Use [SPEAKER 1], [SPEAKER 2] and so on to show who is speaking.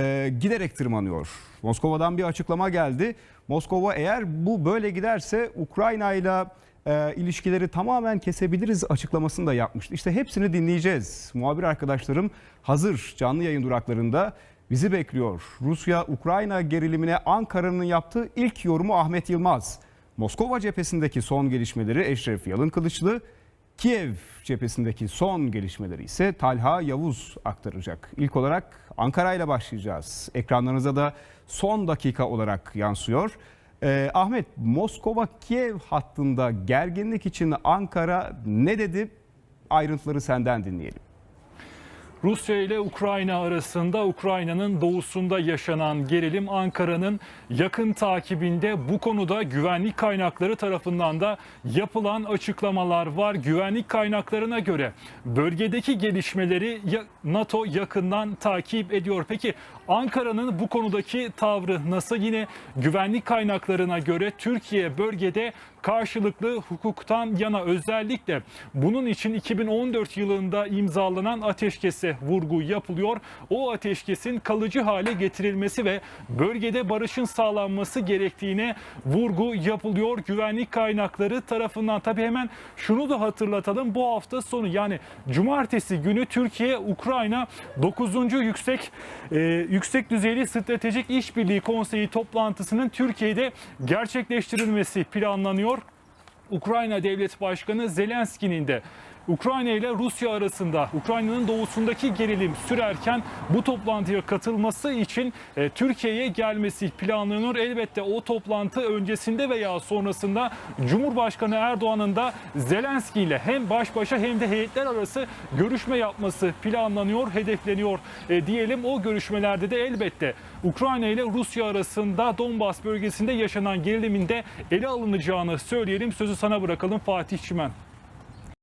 [SPEAKER 1] e, giderek tırmanıyor. Moskova'dan bir açıklama geldi. Moskova eğer bu böyle giderse Ukrayna ile e, ilişkileri tamamen kesebiliriz açıklamasını da yapmıştı. İşte hepsini dinleyeceğiz. Muhabir arkadaşlarım hazır canlı yayın duraklarında bizi bekliyor. Rusya-Ukrayna gerilimine Ankara'nın yaptığı ilk yorumu Ahmet Yılmaz. Moskova cephesindeki son gelişmeleri Eşref Yalın Kılıçlı, Kiev cephesindeki son gelişmeleri ise Talha Yavuz aktaracak. İlk olarak Ankara ile başlayacağız. Ekranlarınıza da son dakika olarak yansıyor. Ee, Ahmet, Moskova-Kiev hattında gerginlik için Ankara ne dedi? Ayrıntıları senden dinleyelim.
[SPEAKER 2] Rusya ile Ukrayna arasında Ukrayna'nın doğusunda yaşanan gerilim Ankara'nın yakın takibinde bu konuda güvenlik kaynakları tarafından da yapılan açıklamalar var. Güvenlik kaynaklarına göre bölgedeki gelişmeleri NATO yakından takip ediyor. Peki Ankara'nın bu konudaki tavrı nasıl? Yine güvenlik kaynaklarına göre Türkiye bölgede karşılıklı hukuktan yana özellikle bunun için 2014 yılında imzalanan ateşkese vurgu yapılıyor. O ateşkesin kalıcı hale getirilmesi ve bölgede barışın sağlanması gerektiğine vurgu yapılıyor güvenlik kaynakları tarafından. Tabii hemen şunu da hatırlatalım. Bu hafta sonu yani cumartesi günü Türkiye Ukrayna 9. yüksek e, yüksek düzeyli stratejik işbirliği konseyi toplantısının Türkiye'de gerçekleştirilmesi planlanıyor. Ukrayna Devlet Başkanı Zelenski'nin de Ukrayna ile Rusya arasında Ukrayna'nın doğusundaki gerilim sürerken bu toplantıya katılması için e, Türkiye'ye gelmesi planlanıyor. Elbette o toplantı öncesinde veya sonrasında Cumhurbaşkanı Erdoğan'ın da Zelenski ile hem baş başa hem de heyetler arası görüşme yapması planlanıyor, hedefleniyor e, diyelim. O görüşmelerde de elbette Ukrayna ile Rusya arasında Donbas bölgesinde yaşanan gerilimin de ele alınacağını söyleyelim. Sözü sana bırakalım Fatih Çimen.